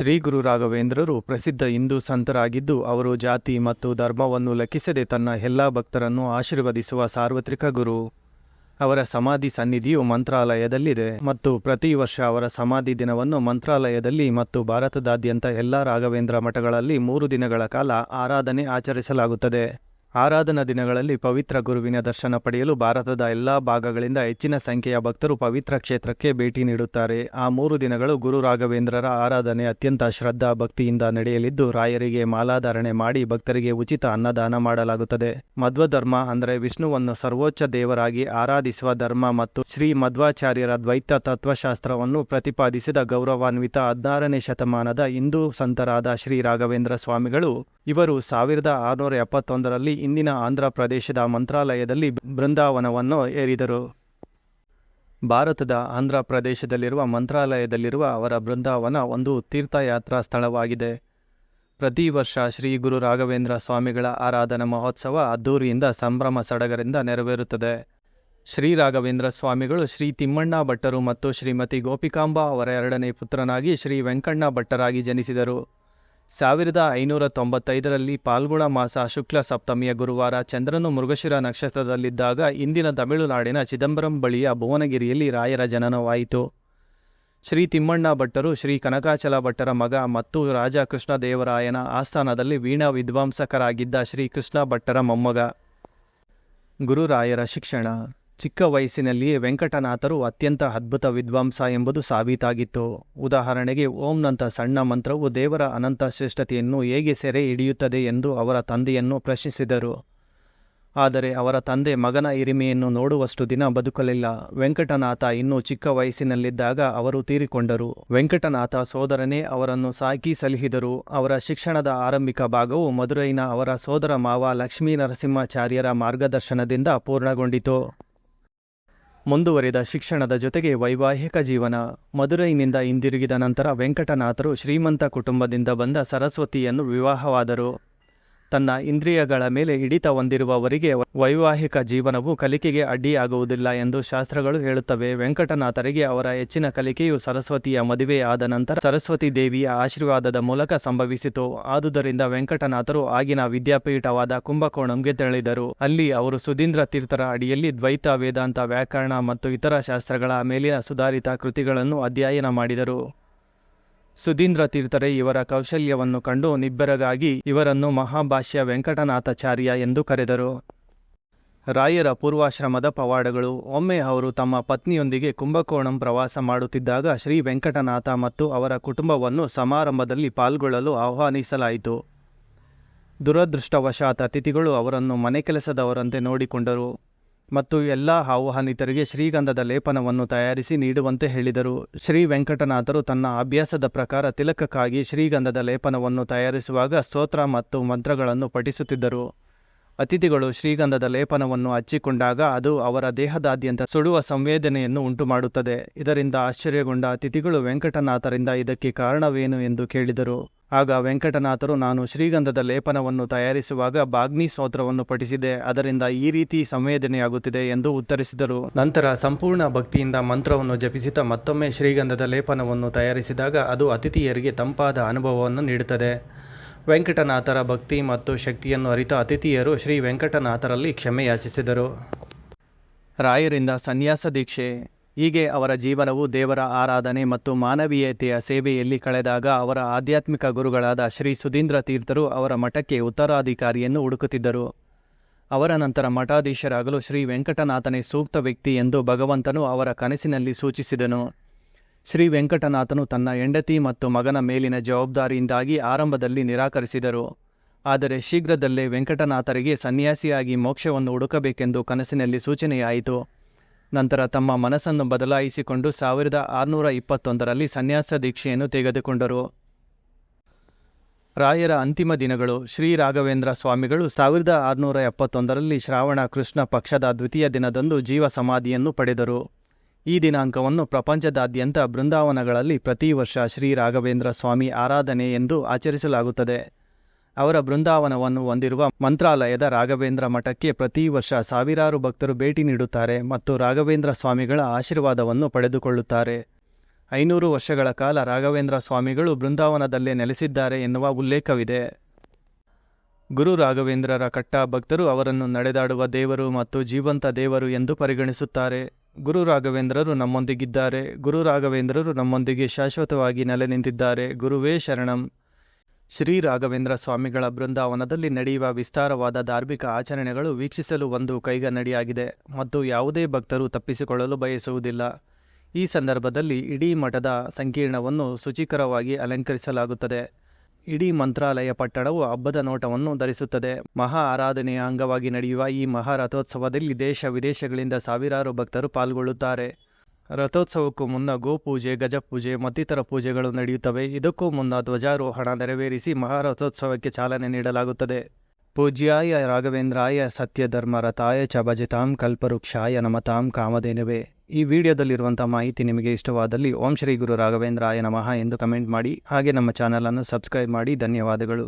ಶ್ರೀ ಗುರು ರಾಘವೇಂದ್ರರು ಪ್ರಸಿದ್ಧ ಹಿಂದೂ ಸಂತರಾಗಿದ್ದು, ಅವರು ಜಾತಿ ಮತ್ತು ಧರ್ಮವನ್ನು ಲೆಕ್ಕಿಸದೆ ತನ್ನ ಎಲ್ಲ ಭಕ್ತರನ್ನು ಆಶೀರ್ವದಿಸುವ ಸಾರ್ವತ್ರಿಕ ಗುರು. ಅವರ ಸಮಾಧಿ ಸನ್ನಿಧಿಯು ಮಂತ್ರಾಲಯದಲ್ಲಿದೆ ಮತ್ತು ಪ್ರತಿ ವರ್ಷ ಅವರ ಸಮಾಧಿ ದಿನವನ್ನು ಮಂತ್ರಾಲಯದಲ್ಲಿ ಮತ್ತು ಭಾರತದಾದ್ಯಂತ ಎಲ್ಲ ರಾಘವೇಂದ್ರ ಮಠಗಳಲ್ಲಿ ಮೂರು ದಿನಗಳ ಕಾಲ ಆರಾಧನೆ ಆಚರಿಸಲಾಗುತ್ತದೆ. ಆರಾಧನಾ ದಿನಗಳಲ್ಲಿ ಪವಿತ್ರ ಗುರುವಿನ ದರ್ಶನ ಪಡೆಯಲು ಭಾರತದ ಎಲ್ಲಾ ಭಾಗಗಳಿಂದ ಹೆಚ್ಚಿನ ಸಂಖ್ಯೆಯ ಭಕ್ತರು ಪವಿತ್ರ ಕ್ಷೇತ್ರಕ್ಕೆ ಭೇಟಿ ನೀಡುತ್ತಾರೆ. ಆ ಮೂರು ದಿನಗಳು ಗುರು ರಾಘವೇಂದ್ರರ ಆರಾಧನೆ ಅತ್ಯಂತ ಶ್ರದ್ಧಾ ಭಕ್ತಿಯಿಂದ ನಡೆಯಲಿದ್ದು, ರಾಯರಿಗೆ ಮಾಲಾಧಾರಣೆ ಮಾಡಿ ಭಕ್ತರಿಗೆ ಉಚಿತ ಅನ್ನದಾನ ಮಾಡಲಾಗುತ್ತದೆ. ಮಧ್ವಧರ್ಮ ಅಂದರೆ ವಿಷ್ಣುವನ್ನು ಸರ್ವೋಚ್ಚ ದೇವರಾಗಿ ಆರಾಧಿಸುವ ಧರ್ಮ ಮತ್ತು ಶ್ರೀ ಮಧ್ವಾಚಾರ್ಯರ ದ್ವೈತ ತತ್ವಶಾಸ್ತ್ರವನ್ನು ಪ್ರತಿಪಾದಿಸಿದ ಗೌರವಾನ್ವಿತ ಹದಿನಾರನೇ ಶತಮಾನದ ಹಿಂದೂ ಸಂತರಾದ ಶ್ರೀ ರಾಘವೇಂದ್ರ ಸ್ವಾಮಿಗಳು ಇವರು ಸಾವಿರದ ಆರುನೂರ ಎಪ್ಪತ್ತೊಂದರಲ್ಲಿ ಇಂದಿನ ಆಂಧ್ರ ಪ್ರದೇಶದ ಮಂತ್ರಾಲಯದಲ್ಲಿ ಬೃಂದಾವನವನ್ನು ಏರಿದರು. ಭಾರತದ ಆಂಧ್ರ ಪ್ರದೇಶದಲ್ಲಿರುವ ಮಂತ್ರಾಲಯದಲ್ಲಿರುವ ಅವರ ಬೃಂದಾವನ ಒಂದು ತೀರ್ಥಯಾತ್ರಾ ಸ್ಥಳವಾಗಿದೆ. ಪ್ರತಿ ವರ್ಷ ಶ್ರೀ ಗುರು ರಾಘವೇಂದ್ರ ಸ್ವಾಮಿಗಳ ಆರಾಧನಾ ಮಹೋತ್ಸವ ಅದ್ದೂರಿಯಿಂದ ಸಂಭ್ರಮ ಸಡಗರಿಂದ ನೆರವೇರುತ್ತದೆ. ಶ್ರೀ ರಾಘವೇಂದ್ರ ಸ್ವಾಮಿಗಳು ಶ್ರೀ ತಿಮ್ಮಣ್ಣ ಭಟ್ಟರು ಮತ್ತು ಶ್ರೀಮತಿ ಗೋಪಿಕಾಂಬಾ ಅವರ ಎರಡನೇ ಪುತ್ರನಾಗಿ ಶ್ರೀ ವೆಂಕಣ್ಣ ಭಟ್ಟರಾಗಿ ಜನಿಸಿದರು. ಸಾವಿರದ ಐನೂರ ತೊಂಬತ್ತೈದರಲ್ಲಿ ಪಾಲ್ಗುಣ ಮಾಸ ಶುಕ್ಲ ಸಪ್ತಮಿಯ ಗುರುವಾರ ಚಂದ್ರನು ಮೃಗಶಿರ ನಕ್ಷತ್ರದಲ್ಲಿದ್ದಾಗ ಇಂದಿನ ತಮಿಳುನಾಡಿನ ಚಿದಂಬರಂ ಬಳಿಯ ಭುವನಗಿರಿಯಲ್ಲಿ ರಾಯರ ಜನನವಾಯಿತು. ಶ್ರೀ ತಿಮ್ಮಣ್ಣ ಭಟ್ಟರು, ಶ್ರೀ ಕನಕಾಚಲ ಭಟ್ಟರ ಮಗ ಮತ್ತು ರಾಜ ಕೃಷ್ಣದೇವರಾಯನ ಆಸ್ಥಾನದಲ್ಲಿ ವೀಣಾ ವಿದ್ವಾಂಸಕರಾಗಿದ್ದ ಶ್ರೀ ಕೃಷ್ಣ ಭಟ್ಟರ ಮೊಮ್ಮಗ. ಗುರುರಾಯರ ಶಿಕ್ಷಣ. ಚಿಕ್ಕ ವಯಸ್ಸಿನಲ್ಲಿಯೇ ವೆಂಕಟನಾಥರು ಅತ್ಯಂತ ಅದ್ಭುತ ವಿದ್ವಾಂಸ ಎಂಬುದು ಸಾಬೀತಾಗಿತ್ತು. ಉದಾಹರಣೆಗೆ ಓಂನಂಥ ಸಣ್ಣ ಮಂತ್ರವು ದೇವರ ಅನಂತ ಶ್ರೇಷ್ಠತೆಯನ್ನು ಹೇಗೆ ಸೆರೆ ಹಿಡಿಯುತ್ತದೆ ಎಂದು ಅವರ ತಂದೆಯನ್ನು ಪ್ರಶ್ನಿಸಿದರು. ಆದರೆ ಅವರ ತಂದೆ ಮಗನ ಹಿರಿಮೆಯನ್ನು ನೋಡುವಷ್ಟು ದಿನ ಬದುಕಲಿಲ್ಲ. ವೆಂಕಟನಾಥ ಇನ್ನೂ ಚಿಕ್ಕ ವಯಸ್ಸಿನಲ್ಲಿದ್ದಾಗ ಅವರು ತೀರಿಕೊಂಡರು. ವೆಂಕಟನಾಥ ಸೋದರನೇ ಅವರನ್ನು ಸಾಕಿ ಸಲಹಿದರು ಅವರ ಶಿಕ್ಷಣದ ಆರಂಭಿಕ ಭಾಗವು ಮದುರೈನ ಅವರ ಸೋದರ ಮಾವ ಲಕ್ಷ್ಮೀ ನರಸಿಂಹಾಚಾರ್ಯರ ಮಾರ್ಗದರ್ಶನದಿಂದ ಪೂರ್ಣಗೊಂಡಿತು. ಮುಂದುವರಿದ ಶಿಕ್ಷಣದ ಜೊತೆಗೆ ವೈವಾಹಿಕ ಜೀವನ. ಮದುರೈನಿಂದ ಹಿಂದಿರುಗಿದ ನಂತರ ವೆಂಕಟನಾಥರು ಶ್ರೀಮಂತ ಕುಟುಂಬದಿಂದ ಬಂದ ಸರಸ್ವತಿಯನ್ನು ವಿವಾಹವಾದರು. ತನ್ನ ಇಂದ್ರಿಯಗಳ ಮೇಲೆ ಹಿಡಿತ ಹೊಂದಿರುವವರಿಗೆ ವೈವಾಹಿಕ ಜೀವನವು ಕಲಿಕೆಗೆ ಅಡ್ಡಿಯಾಗುವುದಿಲ್ಲ ಎಂದು ಶಾಸ್ತ್ರಗಳು ಹೇಳುತ್ತವೆ. ವೆಂಕಟನಾಥರಿಗೆ ಅವರ ಹೆಚ್ಚಿನ ಕಲಿಕೆಯು ಸರಸ್ವತಿಯ ಮದುವೆಯಾದ ನಂತರ ಸರಸ್ವತಿ ದೇವಿಯ ಆಶೀರ್ವಾದದ ಮೂಲಕ ಸಂಭವಿಸಿತು. ಆದುದರಿಂದ ವೆಂಕಟನಾಥರು ಆಗಿನ ವಿದ್ಯಾಪೀಠವಾದ ಕುಂಭಕೋಣಂಗೆ ತೆರಳಿದರು. ಅಲ್ಲಿ ಅವರು ಸುಧೀಂದ್ರ ತೀರ್ಥರ ಅಡಿಯಲ್ಲಿ ದ್ವೈತ, ವೇದಾಂತ, ವ್ಯಾಕರಣ ಮತ್ತು ಇತರ ಶಾಸ್ತ್ರಗಳ ಮೇಲಿನ ಸುಧಾರಿತ ಕೃತಿಗಳನ್ನು ಅಧ್ಯಯನ ಮಾಡಿದರು. ಸುಧೀಂದ್ರ ತೀರ್ಥರೇ, ಇವರ ಕೌಶಲ್ಯವನ್ನು ಕಂಡು ನಿಬ್ಬೆರಗಾಗಿ ಇವರನ್ನು ಮಹಾಭಾಷ್ಯ ವೆಂಕಟನಾಥಾಚಾರ್ಯ ಎಂದು ಕರೆದರು. ರಾಯರ ಪೂರ್ವಾಶ್ರಮದ ಪವಾಡಗಳು. ಒಮ್ಮೆ ಅವರು ತಮ್ಮ ಪತ್ನಿಯೊಂದಿಗೆ ಕುಂಭಕೋಣಂ ಪ್ರವಾಸ ಮಾಡುತ್ತಿದ್ದಾಗ ಶ್ರೀ ವೆಂಕಟನಾಥ ಮತ್ತು ಅವರ ಕುಟುಂಬವನ್ನು ಸಮಾರಂಭದಲ್ಲಿ ಪಾಲ್ಗೊಳ್ಳಲು ಆಹ್ವಾನಿಸಲಾಯಿತು. ದುರದೃಷ್ಟವಶಾತ್ ಅತಿಥಿಗಳು ಅವರನ್ನು ಮನೆ ಕೆಲಸದವರಂತೆ ನೋಡಿಕೊಂಡರು. ಮತ್ತು ಎಲ್ಲ ಆಹ್ವಾನಿತರಿಗೆ ಶ್ರೀಗಂಧದ ಲೇಪನವನ್ನು ತಯಾರಿಸಿ ನೀಡುವಂತೆ ಹೇಳಿದರು. ಶ್ರೀ ವೆಂಕಟನಾಥರು ತನ್ನ ಅಭ್ಯಾಸದ ಪ್ರಕಾರ ತಿಲಕಕ್ಕಾಗಿ ಶ್ರೀಗಂಧದ ಲೇಪನವನ್ನು ತಯಾರಿಸುವಾಗ ಸ್ತೋತ್ರ ಮತ್ತು ಮಂತ್ರಗಳನ್ನು ಪಠಿಸುತ್ತಿದ್ದರು. ಅತಿಥಿಗಳು ಶ್ರೀಗಂಧದ ಲೇಪನವನ್ನು ಹಚ್ಚಿಕೊಂಡಾಗ ಅದು ಅವರ ದೇಹದಾದ್ಯಂತ ಸುಡುವ ಸಂವೇದನೆಯನ್ನು ಉಂಟುಮಾಡುತ್ತದೆ. ಇದರಿಂದ ಆಶ್ಚರ್ಯಗೊಂಡ ಅತಿಥಿಗಳು ವೆಂಕಟನಾಥರಿಂದ ಇದಕ್ಕೆ ಕಾರಣವೇನು ಎಂದು ಕೇಳಿದರು. ಆಗ ವೆಂಕಟನಾಥರು, ನಾನು ಶ್ರೀಗಂಧದ ಲೇಪನವನ್ನು ತಯಾರಿಸುವಾಗ ಬಾಗ್ನಿ ಸ್ತೋತ್ರವನ್ನು ಪಠಿಸಿದೆ. ಅದರಿಂದ ಈ ರೀತಿ ಸಂವೇದನೆಯಾಗುತ್ತಿದೆ ಎಂದು ಉತ್ತರಿಸಿದರು. ನಂತರ ಸಂಪೂರ್ಣ ಭಕ್ತಿಯಿಂದ ಮಂತ್ರವನ್ನು ಜಪಿಸಿದ ಮತ್ತೊಮ್ಮೆ ಶ್ರೀಗಂಧದ ಲೇಪನವನ್ನು ತಯಾರಿಸಿದಾಗ ಅದು ಅತಿಥಿಯರಿಗೆ ತಂಪಾದ ಅನುಭವವನ್ನು ನೀಡುತ್ತದೆ. ವೆಂಕಟನಾಥರ ಭಕ್ತಿ ಮತ್ತು ಶಕ್ತಿಯನ್ನು ಅರಿತ ಅತಿಥಿಯರು ಶ್ರೀ ವೆಂಕಟನಾಥರಲ್ಲಿ ಕ್ಷಮೆ ಯಾಚಿಸಿದರು ರಾಯರಿಂದ ಸನ್ಯಾಸ ದೀಕ್ಷೆ. ಹೀಗೆ ಅವರ ಜೀವನವು ದೇವರ ಆರಾಧನೆ ಮತ್ತು ಮಾನವೀಯತೆಯ ಸೇವೆಯಲ್ಲಿ ಕಳೆದಾಗ ಅವರ ಆಧ್ಯಾತ್ಮಿಕ ಗುರುಗಳಾದ ಶ್ರೀ ಸುಧೀಂದ್ರ ತೀರ್ಥರು ಅವರ ಮಠಕ್ಕೆ ಉತ್ತರಾಧಿಕಾರಿಯನ್ನು ಹುಡುಕುತ್ತಿದ್ದರು. ಅವರ ನಂತರ ಮಠಾಧೀಶರಾಗಲು ಶ್ರೀ ವೆಂಕಟನಾಥನೇ ಸೂಕ್ತ ವ್ಯಕ್ತಿ ಎಂದು ಭಗವಂತನು ಅವರ ಕನಸಿನಲ್ಲಿ ಸೂಚಿಸಿದನು. ಶ್ರೀ ವೆಂಕಟನಾಥನು ತನ್ನ ಹೆಂಡತಿ ಮತ್ತು ಮಗನ ಮೇಲಿನ ಜವಾಬ್ದಾರಿಯಿಂದಾಗಿ ಆರಂಭದಲ್ಲಿ ನಿರಾಕರಿಸಿದರು. ಆದರೆ ಶೀಘ್ರದಲ್ಲೇ ವೆಂಕಟನಾಥರಿಗೆ ಸನ್ಯಾಸಿಯಾಗಿ ಮೋಕ್ಷವನ್ನು ಹುಡುಕಬೇಕೆಂದು ಕನಸಿನಲ್ಲಿ ಸೂಚನೆಯಾಯಿತು. ನಂತರ ತಮ್ಮ ಮನಸ್ಸನ್ನು ಬದಲಾಯಿಸಿಕೊಂಡು ಸಾವಿರದ ಆರುನೂರ ಇಪ್ಪತ್ತೊಂದರಲ್ಲಿ ಸನ್ಯಾಸ ದೀಕ್ಷೆಯನ್ನು ತೆಗೆದುಕೊಂಡರು. ರಾಯರ ಅಂತಿಮ ದಿನಗಳು ಶ್ರೀ ರಾಘವೇಂದ್ರ ಸ್ವಾಮಿಗಳು ಸಾವಿರದ ಆರುನೂರ ಎಪ್ಪತ್ತೊಂದರಲ್ಲಿ ಶ್ರಾವಣ ಕೃಷ್ಣ ಪಕ್ಷದ ದ್ವಿತೀಯ ದಿನದಂದು ಜೀವ ಸಮಾಧಿಯನ್ನು ಪಡೆದರು. ಈ ದಿನಾಂಕವನ್ನು ಪ್ರಪಂಚದಾದ್ಯಂತ ಬೃಂದಾವನಗಳಲ್ಲಿ ಪ್ರತಿ ವರ್ಷ ಶ್ರೀ ರಾಘವೇಂದ್ರ ಸ್ವಾಮಿ ಆರಾಧನೆ ಎಂದು ಆಚರಿಸಲಾಗುತ್ತದೆ. ಅವರ ಬೃಂದಾವನವನ್ನು ಹೊಂದಿರುವ ಮಂತ್ರಾಲಯದ ರಾಘವೇಂದ್ರ ಮಠಕ್ಕೆ ಪ್ರತಿ ವರ್ಷ ಸಾವಿರಾರು ಭಕ್ತರು ಭೇಟಿ ನೀಡುತ್ತಾರೆ ಮತ್ತು ರಾಘವೇಂದ್ರ ಸ್ವಾಮಿಗಳ ಆಶೀರ್ವಾದವನ್ನು ಪಡೆದುಕೊಳ್ಳುತ್ತಾರೆ. ಐನೂರು ವರ್ಷಗಳ ಕಾಲ ರಾಘವೇಂದ್ರ ಸ್ವಾಮಿಗಳು ಬೃಂದಾವನದಲ್ಲೇ ನೆಲೆಸಿದ್ದಾರೆ ಎನ್ನುವ ಉಲ್ಲೇಖವಿದೆ. ಗುರು ರಾಘವೇಂದ್ರರ ಕಟ್ಟ ಭಕ್ತರು ಅವರನ್ನು ನಡೆದಾಡುವ ದೇವರು ಮತ್ತು ಜೀವಂತ ದೇವರು ಎಂದು ಪರಿಗಣಿಸುತ್ತಾರೆ. ಗುರು ರಾಘವೇಂದ್ರರು ನಮ್ಮೊಂದಿಗಿದ್ದಾರೆ. ಗುರು ರಾಘವೇಂದ್ರರು ನಮ್ಮೊಂದಿಗೆ ಶಾಶ್ವತವಾಗಿ ನೆಲೆ ನಿಂತಿದ್ದಾರೆ. ಗುರುವೇ ಶರಣಂ. ಶ್ರೀ ರಾಘವೇಂದ್ರ ಸ್ವಾಮಿಗಳ ಬೃಂದಾವನದಲ್ಲಿ ನಡೆಯುವ ವಿಸ್ತಾರವಾದ ಧಾರ್ಮಿಕ ಆಚರಣೆಗಳು ವೀಕ್ಷಿಸಲು ಒಂದು ಕೈಗನ್ನಡಿಯಾಗಿದೆ. ಮತ್ತು ಯಾವುದೇ ಭಕ್ತರು ತಪ್ಪಿಸಿಕೊಳ್ಳಲು ಬಯಸುವುದಿಲ್ಲ. ಈ ಸಂದರ್ಭದಲ್ಲಿ ಇಡೀ ಮಠದ ಸಂಕೀರ್ಣವನ್ನು ಶುಚಿಕರವಾಗಿ ಅಲಂಕರಿಸಲಾಗುತ್ತದೆ. ಇಡೀ ಮಂತ್ರಾಲಯ ಪಟ್ಟಣವು ಹಬ್ಬದ ನೋಟವನ್ನು ಧರಿಸುತ್ತದೆ. ಮಹಾ ಆರಾಧನೆಯ ಅಂಗವಾಗಿ ನಡೆಯುವ ಈ ಮಹಾರಥೋತ್ಸವದಲ್ಲಿ ದೇಶ ವಿದೇಶಗಳಿಂದ ಸಾವಿರಾರು ಭಕ್ತರು ಪಾಲ್ಗೊಳ್ಳುತ್ತಾರೆ. ರಥೋತ್ಸವಕ್ಕೂ ಮುನ್ನ ಗೋಪೂಜೆ, ಗಜಪೂಜೆ ಮತ್ತಿತರ ಪೂಜೆಗಳು ನಡೆಯುತ್ತವೆ. ಇದಕ್ಕೂ ಮುನ್ನ ಧ್ವಜಾರೋಹಣ ನೆರವೇರಿಸಿ ಮಹಾರಥೋತ್ಸವಕ್ಕೆ ಚಾಲನೆ ನೀಡಲಾಗುತ್ತದೆ. ಪೂಜ್ಯಾಯ ರಾಘವೇಂದ್ರಾಯ ಸತ್ಯಧರ್ಮ ರಥಾಯ ಚ ಭಜತಾಂ ಕಲ್ಪವೃಕ್ಷಾಯ ನಮತಾಂ ಕಾಮಧೇನುವೆ. ಈ ವಿಡಿಯೋದಲ್ಲಿರುವಂಥ ಮಾಹಿತಿ ನಿಮಗೆ ಇಷ್ಟವಾದಲ್ಲಿ ಓಂ ಶ್ರೀ ಗುರು ರಾಘವೇಂದ್ರ ಆಯ ನಮಃ ಎಂದು ಕಮೆಂಟ್ ಮಾಡಿ, ಹಾಗೆ ನಮ್ಮ ಚಾನಲನ್ನು ಸಬ್ಸ್ಕ್ರೈಬ್ ಮಾಡಿ, ಧನ್ಯವಾದಗಳು.